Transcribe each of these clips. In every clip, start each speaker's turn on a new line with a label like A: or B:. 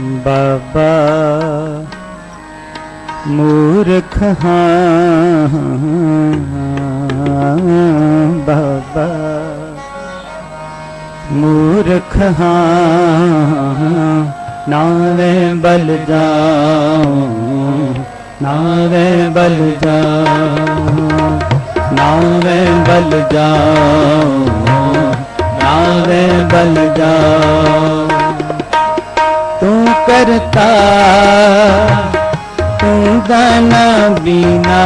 A: ਬਾਬਾ ਮੂਰਖ ਹਾਂ, ਬਾਬਾ ਮੂਰਖ ਹਾਂ, ਨਾਵੇ ਬਲ ਜਾਉ, ਨਾਵੇ ਬਲ ਜਾਉ, ਨਾਵੇ ਬਲ ਜਾਉ, ਨਾਵੇ ਬਲ ਜਾਉ। ਕਰਤਾ ਤੂੰ ਦਾਨਾ ਬੀਨਾ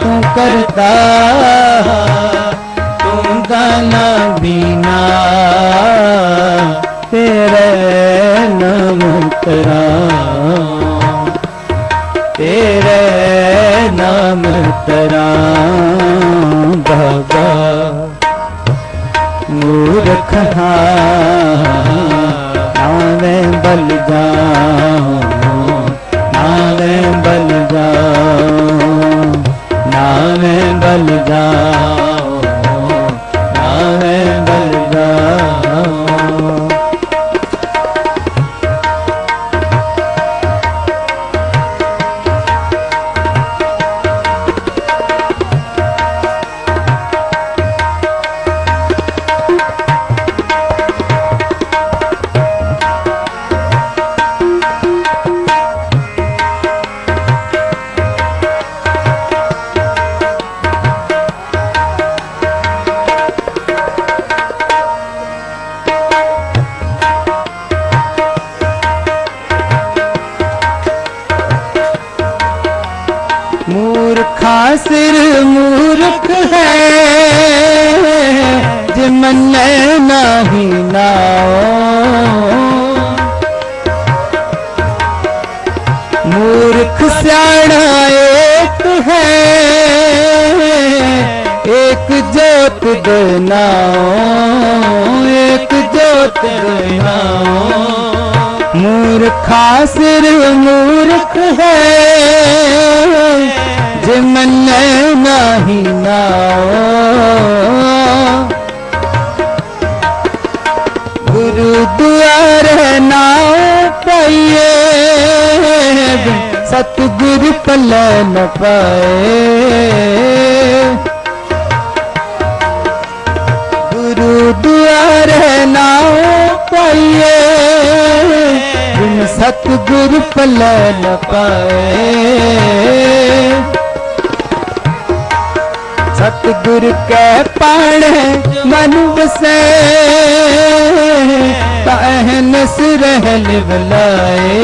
A: ਤੂੰ ਕਰਤਾ ਤੂੰ ਦਾਨਾ ਬੀਨਾ ਤੇਰੇ ਨਾਮ ਤਰਾ। ਤੇਰੇ ਨਾਮ ਤਰਾ ਬਾਬਾ। ਮੂਰਖ ਹਾਂ। ਨਾਵੇਂ ਬਲ ਜੋਤ ਦੇ ਨਾਓ ਏਕ ਜੋਤ ਦੇ ਨਾਓ ਮੂਰਖਾ ਗੁਰੂ ਨਾ ਨਾਉ ਪਾਈਏ। ਬਿਨ ਸਤਿਗੁਰ ਪੱਲੇ ਨ ਪਾਏ। ਸਤਿਗੁਰ ਕੈ ਪਾਣੇ ਮਨ ਵਸੈ ਤਾਹਨ ਰਹਿਲ ਬਲਾਏ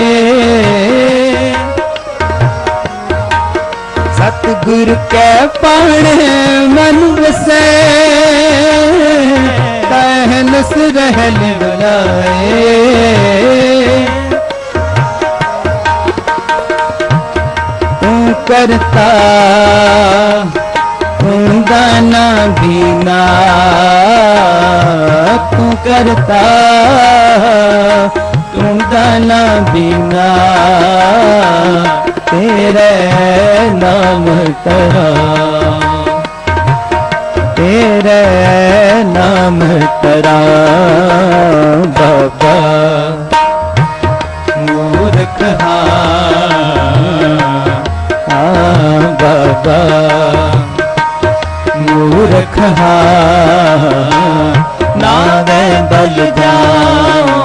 A: ਸਤਿਗੁਰ ਕੈ ਪਾਣੇ ਮਨ ਵਸੈ ਤਾਹਨ ਰਹਿਲ ਬਲਾਏ। ਤੂੰ ਕਰਤਾ ਤੂੰ ਦਾਨਾ ਬੀਨਾ। ਤੂੰ ਕਰਤਾ ਤੂੰ ਦਾਨਾ ਬੀਨਾ। ਤੇਰੇ ਨਾਮ ਤਰਾ। ਤੇਰੇ ਨਾਮ ਤਰਾ ਬਾਬਾ। ਮੂਰਖ ਹਾਂ ਬਾਬਾ। ਮੂਰਖ ਹਾਂ, ਨਾਵੇ ਬਲ ਜਾਉ,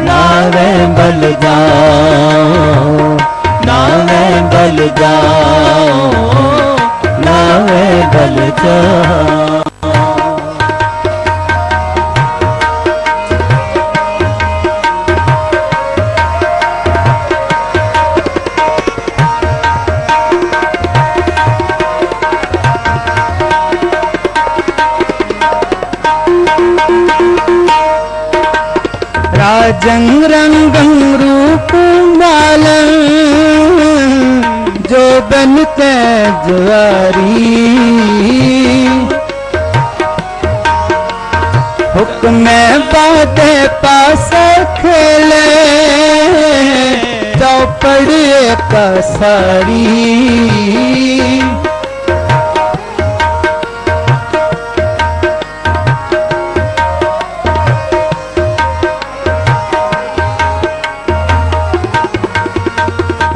A: ਨਾਵੇ ਬਲ ਜਾਉ, ਨਾਵੇ ਬਲ ਜਾਉ, ਨਾਵੇ ਬਲ ਜਾਉ। राजं रंगं रूपमालं जो बनते जुआरी हुक्म बाते पास खेले चौपड़ का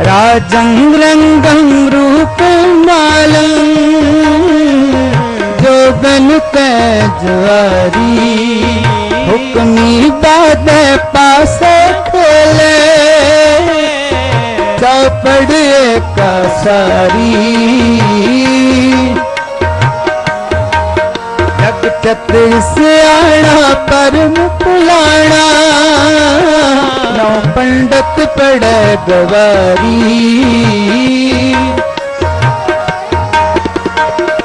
A: రాజం రంగం రూపమాలం జోగన్ జవారీ हुक्मी बाद पास खोले चौपड़ का सारी जगचत सियाणा परम पुलाणा ਪੜੈ ਗਵਾਰੀ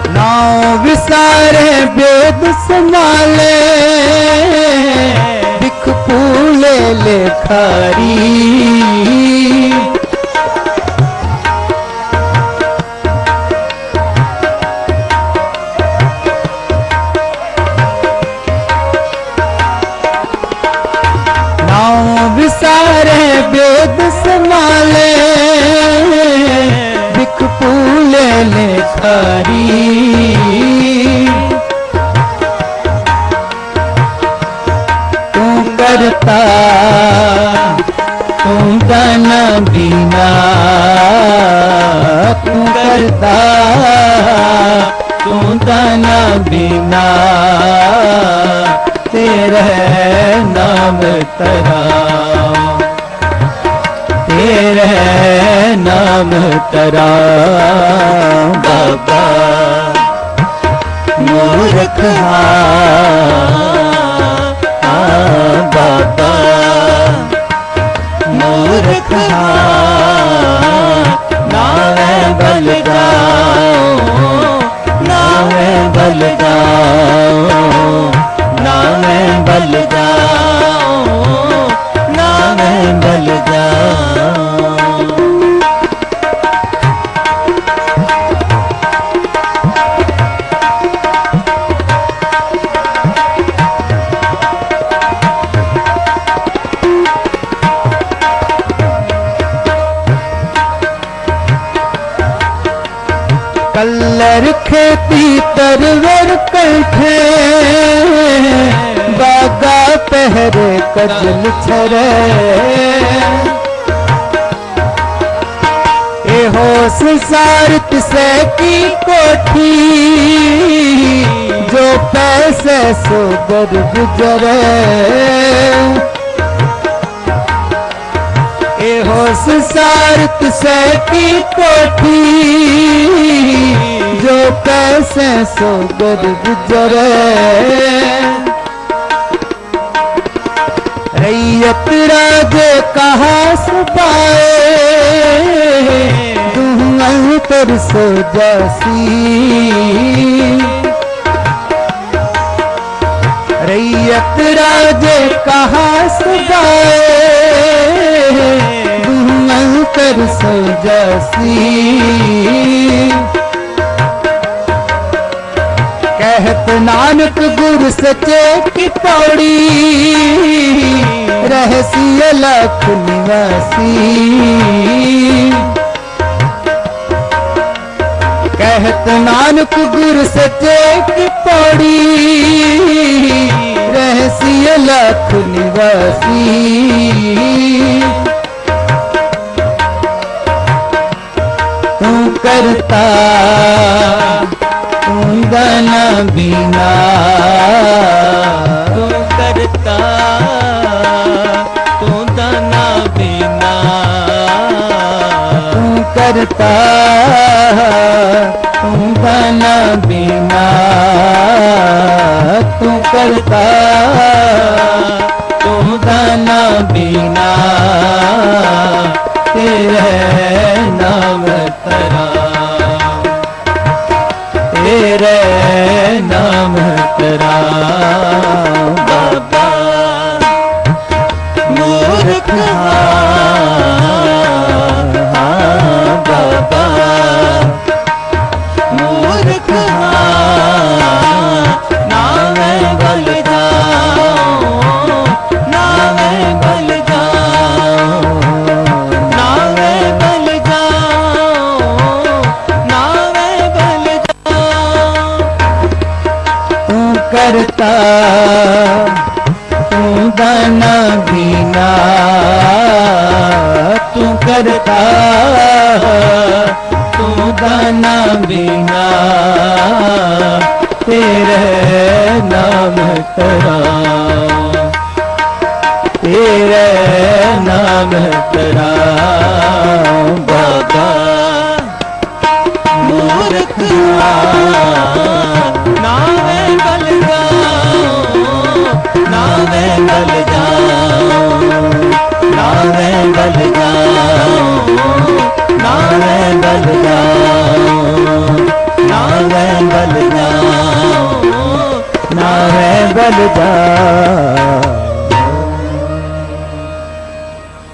A: ਨੌ ਵਿਸਾਰੇ ਬੇਦ ਸੰਭਾਲੇ ਦਿਖ ਪੂਲੇ ਲੇਖਾਰੀ ਬਿਨਾ ਤੇਰੇ ਨਾਮ ਤਰਾ ਤੇਰੇ ਨਾਮ ਤਰਾ ਬਾਬਾ ਮੂਰਖ ਹਾਂ ਜਾਓ ਨਾਵੇਂ सरवर कैठे बागा पहरे कजल छरे। हो संसारत से की कोठी, जो पैसे सोबर गुजरे हो संसारत से की कोठी जो पैसे सो गरीब जरे रैयत राज कहा सुपाए दुहन तर सो जासी रैयत राज कहा सुपाए दुहन तर सो जासी कहत नानक गुर सचे की पौड़ी। रहसी लख निवासी। कहत नानक गुर सचे की पौड़ी। रहसी लख निवासी। तू करता ਬੰਦਨ ਬਿਨਾ
B: ਤੂੰ ਕਰਤਾ ਤੂੰ ਦਾਨਾ ਬਿਨਾ
A: ਤੂੰ ਕਰਤਾ ਤੂੰ ਦਾਨਾ ਬਿਨਾ ਤੂੰ ਕਰਤਾ
B: ਤੂੰ
A: ਦਾਨਾ ਬਿਨਾ ਤੇਰੇ ਨਾਮ
B: ਤਰਾ
A: ਸਿਮਰੈ ਨਾਮ ਤੇਰਾ
B: ਬਾਬਾ ਮੂਰਖ
A: गाना बिना तेरे नाम तरा तेरे नाम तरा बाबा मूर्ख नावे बल जाओ नावे बल जाओ ਨਾਵੇਂ ਬਲਨਾ ਨਾਵੇਂ ਬਲਨਾ ਨਾਵੇਂ ਬਲਦਾ